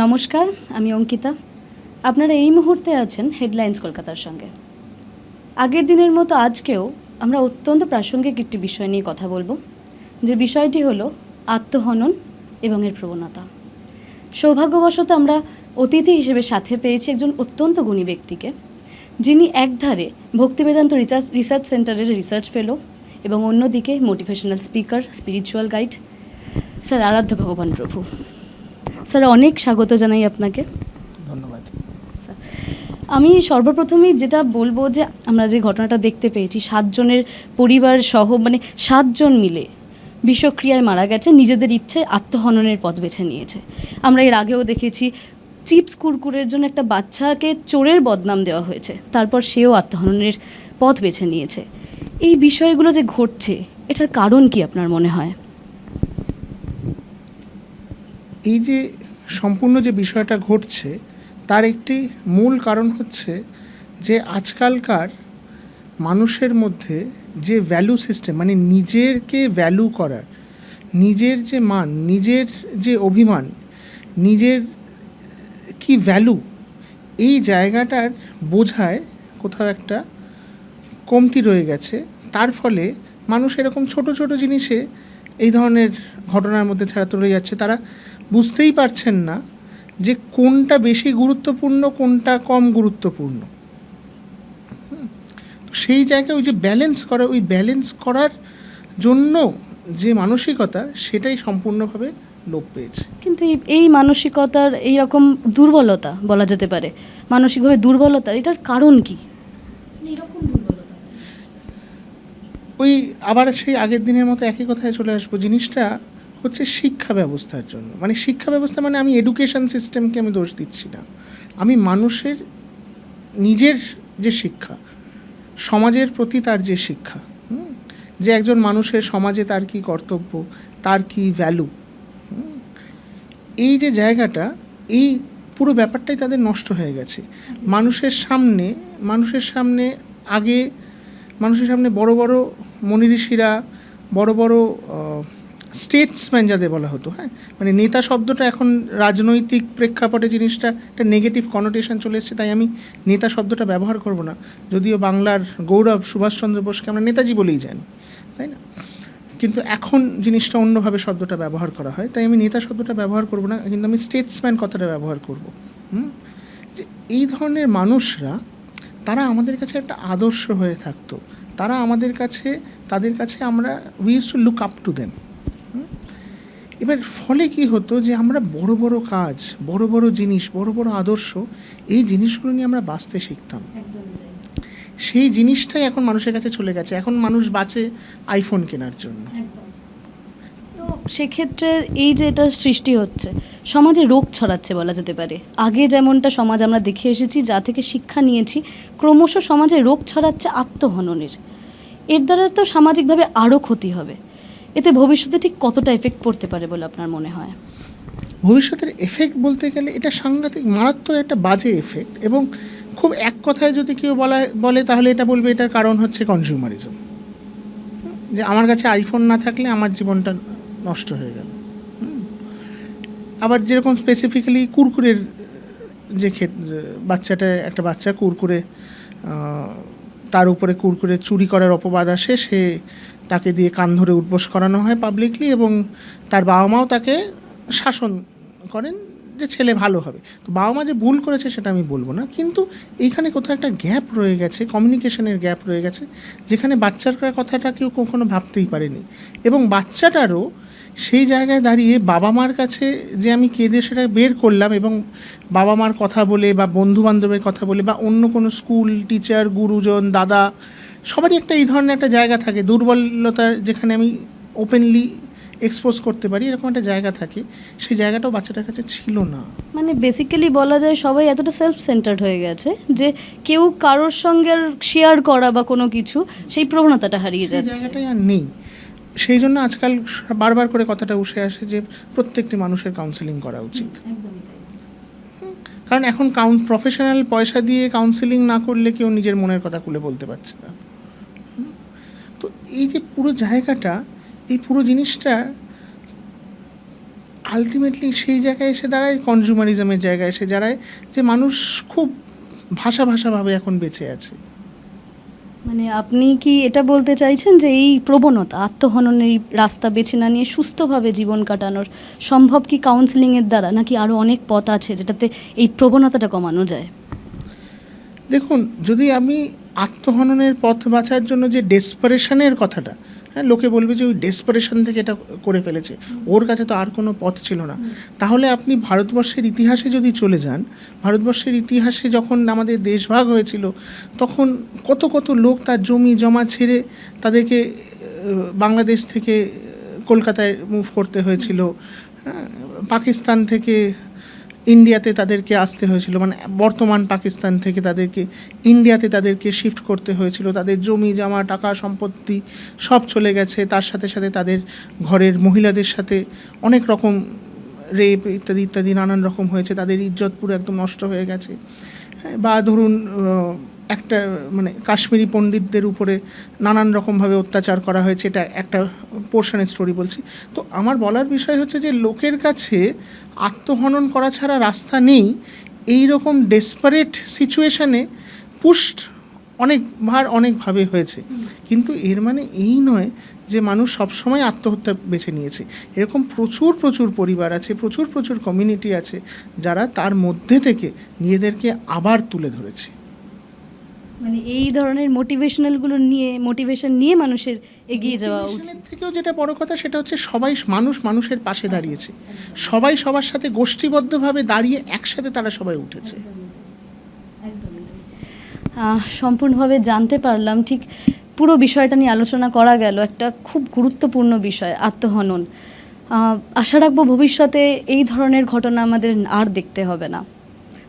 নমস্কার, আমি অঙ্কিতা। আপনারা এই মুহূর্তে আছেন হেডলাইন্স কলকাতার সঙ্গে। আগের দিনের মতো আজকেও আমরা অত্যন্ত প্রাসঙ্গিক একটি বিষয় নিয়ে কথা বলব, যে বিষয়টি হলো আত্মহনন এবং এর প্রবণতা। সৌভাগ্যবশত আমরা অতিথি হিসেবে সাথে পেয়েছি একজন অত্যন্ত গুণী ব্যক্তিকে, যিনি একধারে ভক্তিবেদান্ত রিসার্চ রিসার্চ সেন্টারের রিসার্চ ফেলো এবং অন্যদিকে motivational speaker, spiritual guide, sir Aradhya Bhagavan Prabhu. Sir অনেক স্বাগত জানাই আপনাকে। ধন্যবাদ। আমি সর্বপ্রথমেই যেটা বলব যে আমরা যে ঘটনাটা দেখতে পেয়েছি সাতজনের পরিবার সহ মানে সাতজন মিলে বিষক্রিয়ায় মারা গেছে নিজেদের ইচ্ছে আত্মহননের পথ বেছে নিয়েছে। আমরা এর আগেও দেখেছি চিপস কুরকুরের জন্য একটা বাচ্চাকে চোরের বদনাম দেওয়া হয়েছে তারপর সেও আত্মহননের পথ বেছে নিয়েছে। এই বিষয়গুলো যে ঘটছে এটার কারণ কি আপনার মনে হয়? এই যে সম্পূর্ণ যে বিষয়টা ঘটছে, তার একটি মূল কারণ হচ্ছে যে আজকালকার মানুষের মধ্যে যে ভ্যালু সিস্টেম মানে নিজেরকে ভ্যালু করার, নিজের যে মান, নিজের যে অভিমান, নিজের কি ভ্যালু এই জায়গাটার বোঝায় কোথাও একটা কমতি রয়ে গেছে। তার ফলে মানুষ এরকম ছোট ছোট জিনিসে এই ধরনের ঘটনার মধ্যে ছাড়া চলে যাচ্ছে। তারা বুঝতেই পারছেন না যে কোনটা বেশি গুরুত্বপূর্ণ কোনটা কম গুরুত্বপূর্ণ। সেই জায়গায় ওই যে ব্যালেন্স করা ওই ব্যালেন্স করার জন্য যে মানসিকতা সেটাই সম্পূর্ণভাবে লোপ পেয়েছে। কিন্তু এই এই মানসিকতার এই রকম দুর্বলতা বলা যেতে পারে মানসিকভাবে দুর্বলতা এটার কারণ কি? এইরকম দুর্বলতা। ওই আবার সেই আগের দিনের মতো একই কথায় চলে আসব। জিনিসটা হচ্ছে শিক্ষা ব্যবস্থার জন্য। মানে শিক্ষা ব্যবস্থা মানে আমি এডুকেশন সিস্টেমকে আমি দোষ দিচ্ছি না। আমি মানুষের, নিজের যে শিক্ষা, সমাজের প্রতি তার যে শিক্ষা যে একজন মানুষের সমাজে তার কি কর্তব্য, তার কি ভ্যালু এই যে জায়গাটা, এই পুরো ব্যাপারটাই তাদের নষ্ট হয়ে গেছে। মানুষের সামনে মানুষের সামনে আগে, মানুষের সামনে বড় বড় মনি ঋষিরা বড় বড় স্টেটসম্যান যাদের বলা হতো হ্যাঁ? মানে নেতা শব্দটা এখন রাজনৈতিক প্রেক্ষাপটে জিনিসটা একটা নেগেটিভ কনোটেশন চলে এসেছে, তাই আমি নেতা শব্দটা ব্যবহার করব না। যদিও বাংলার গৌরব সুভাষচন্দ্র বোসকে আমরা নেতাজি বলেই জানি, তাই না? কিন্তু এখন জিনিসটা অন্যভাবে শব্দটা ব্যবহার করা হয়, তাই আমি নেতা শব্দটা ব্যবহার করব না, কিন্তু আমি স্টেটসম্যান কথাটা ব্যবহার করব। হুম? যে এই ধরনের মানুষরা, তারা আমাদের কাছে একটা আদর্শ হয়ে থাকতো। তারা আমাদের কাছে, তাদের কাছে আমরা we use to look up to them এবার ফলে কি হতো যে আমরা বড় বড় কাজ বড় বড় জিনিস বড় বড় আদর্শ এই জিনিসগুলো নিয়ে আমরা বাঁচতে শিখতাম। সেই জিনিসটাই এখন মানুষের কাছে চলে গেছে। এখন মানুষ বাঁচে আইফোন কেনার জন্য। তো সেক্ষেত্রে এই যে এটা সৃষ্টি হচ্ছে সমাজে রোগ ছড়াচ্ছে বলা যেতে পারে। আগে যেমনটা সমাজ আমরা দেখে এসেছি যা থেকে শিক্ষা নিয়েছি ক্রমশ সমাজে রোগ ছড়াচ্ছে আত্মহননের। এর দ্বারা তো সামাজিকভাবে আরও ক্ষতি হবে। এতে ভবিষ্যতে ঠিক কতটা এফেক্ট পড়তে পারে বলে আপনার মনে হয়? ভবিষ্যতের এফেক্ট বলতে গেলে এটা সাংঘাতিক, মারাত্মক একটা বাজে এফেক্ট এবং খুব এক কথায় যদি কেউ বলা, বলে তাহলে এটা বলবে এটার কারণ হচ্ছে কনজিউমারিজম যে আমার কাছে আইফোন না থাকলে আমার জীবনটা নষ্ট হয়ে গেল। আবার যেরকম স্পেসিফিক্যালি কুরকুরের যে ক্ষেত্রে বাচ্চাটা, একটা বাচ্চা কুরকুরে তার উপরে কুরকুরে চুরি করার অপবাদ আসে, সে তাকে দিয়ে কান ধরে উঠবোস করানো হয় পাবলিকলি এবং তার বাবা মাও তাকে শাসন করেন যে ছেলে ভালো হবে। তো বাবা মা যে ভুল করেছে সেটা আমি বলব না। কিন্তু এইখানে কোথাও একটা গ্যাপ রয়ে গেছে কমিউনিকেশনের গ্যাপ রয়ে গেছে, যেখানে বাচ্চার কথাটা কেউ কখনো ভাবতেই পারেনি। এবং বাচ্চাটারও সেই জায়গায় দাঁড়িয়ে বাবা মার কাছে যে আমি কেঁদে সেটা বের করলাম এবং বাবা মার কথা বলে বা বন্ধু বান্ধবের কথা বলে বা অন্য কোনো স্কুল টিচার গুরুজন, দাদা সবারই একটা এই ধরনের একটা জায়গা থাকে। দুর্বলতার যেখানে আমি ওপেনলি এক্সপোজ করতে পারি এরকম একটা জায়গা থাকে। সেই জায়গাটাও বাচ্চাটার কাছে ছিল না। মানে বেসিক্যালি বলা যায় সবাই এতটা সেলফ সেন্টার্ড হয়ে গেছে যে কেউ কারোর সঙ্গে আর শেয়ার করা বা কোনো কিছু সেই প্রবণতাটা হারিয়ে যাচ্ছে। জায়গাটাই আর নেই। সেই জন্য আজকাল বারবার করে কথাটা উঠে আসে যে প্রত্যেকটি মানুষের কাউন্সেলিং করা উচিত। কারণ এখন কাউন প্রফেশনাল পয়সা দিয়ে কাউন্সেলিং না করলে কেউ নিজের মনের কথা খুলে বলতে পারছে না? তো এই যে পুরো জায়গাটা এই পুরো জিনিসটা আলটিমেটলি সেই জায়গায় এসে দাঁড়ায় কনজিউমারিজমের জায়গায় এসে দাঁড়ায় যে মানুষ খুব ভাষা ভাষাভাবে এখন বেঁচে আছে। মানে আপনি কি এটা বলতে চাইছেন যে এই প্রবণতা আত্মহননের রাস্তা বেছে না নিয়ে সুস্থভাবে জীবন কাটানোর সম্ভব কি কাউন্সিলিংয়ের দ্বারা নাকি আরও অনেক পথ আছে যেটাতে এই প্রবণতাটা কমানো যায়? দেখুন যদি আমি আত্মহননের পথ বাঁচার জন্য যে ডেসপারেশনের কথাটা হ্যাঁ লোকে বলবে যে ওই ডেসপারেশন থেকে এটা করে ফেলেছে। ওর কাছে তো আর কোনো পথ ছিল না। তাহলে আপনি ভারতবর্ষের ইতিহাসে যদি চলে যান ভারতবর্ষের ইতিহাসে যখন আমাদের দেশভাগ হয়েছিল তখন কত কত লোক তার জমি জমা ছেড়ে তাদেরকে বাংলাদেশ থেকে কলকাতায় মুভ করতে হয়েছিল হ্যাঁ, পাকিস্তান থেকে ইন্ডিয়াতে তাদেরকে আসতে হয়েছিল মানে বর্তমান পাকিস্তান থেকে তাদেরকে ইন্ডিয়াতে তাদেরকে শিফট করতে হয়েছিল। তাদের জমি জামা টাকা সম্পত্তি সব চলে গেছে। তার সাথে সাথে তাদের ঘরের মহিলাদের সাথে অনেক রকম রেপ ইত্যাদি ইত্যাদি নানান রকম হয়েছে। তাদের ইজ্জত পুরো একদম নষ্ট হয়ে গেছে। হ্যাঁ, বা ধরুন একটা মানে কাশ্মীরি পণ্ডিতদের উপরে নানান রকমভাবে অত্যাচার করা হয়েছে, এটা একটা পোর্শনের স্টোরি বলছি। তো আমার বলার বিষয় হচ্ছে যে, লোকের কাছে আত্মহনন করা ছাড়া রাস্তা নেই এই রকম ডেসপারেট সিচুয়েশানে পুষ্ট অনেকবার, অনেকভাবে হয়েছে। কিন্তু এর মানে এই নয় যে, মানুষ সবসময় আত্মহত্যা বেছে নিয়েছে। এরকম প্রচুর প্রচুর পরিবার আছে, প্রচুর প্রচুর কমিউনিটি আছে, যারা তার মধ্যে থেকে নিজেদেরকে আবার তুলে ধরেছে। মানে এই ধরনের মোটিভেশনালগুলো নিয়ে মোটিভেশন নিয়ে মানুষের এগিয়ে যাওয়া উচিত। থেকেও যেটা বড় কথা সেটা হচ্ছে সবাই মানুষ মানুষের পাশে দাঁড়িয়েছে। সবাই সবার সাথে গোষ্ঠীবদ্ধভাবে দাঁড়িয়ে একসাথে তারা সবাই উঠেছে। সম্পূর্ণভাবে জানতে পারলাম ঠিক পুরো বিষয়টা নিয়ে আলোচনা করা গেল একটা খুব গুরুত্বপূর্ণ বিষয় আত্মহনন। আশা রাখব ভবিষ্যতে এই ধরনের ঘটনা আমাদের আর দেখতে হবে না।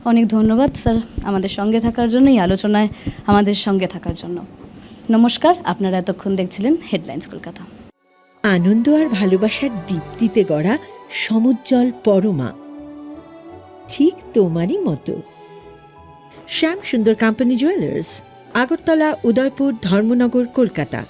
অনেক ধন্যবাদ, স্যার, আমাদের সঙ্গে থাকার জন্য, এই আলোচনায় আমাদের সঙ্গে থাকার জন্য। নমস্কার, আপনারা এতক্ষণ দেখছিলেন হেডলাইন্স কলকাতা। আনন্দ আর ভালোবাসার দীপ্তিতে গড়া সমুজ্জ্বল পরমা। ঠিক তোমারই মতো। Shyam Sundar company jewellers Agartala, Udaipur, Dharmanagar, Kolkata.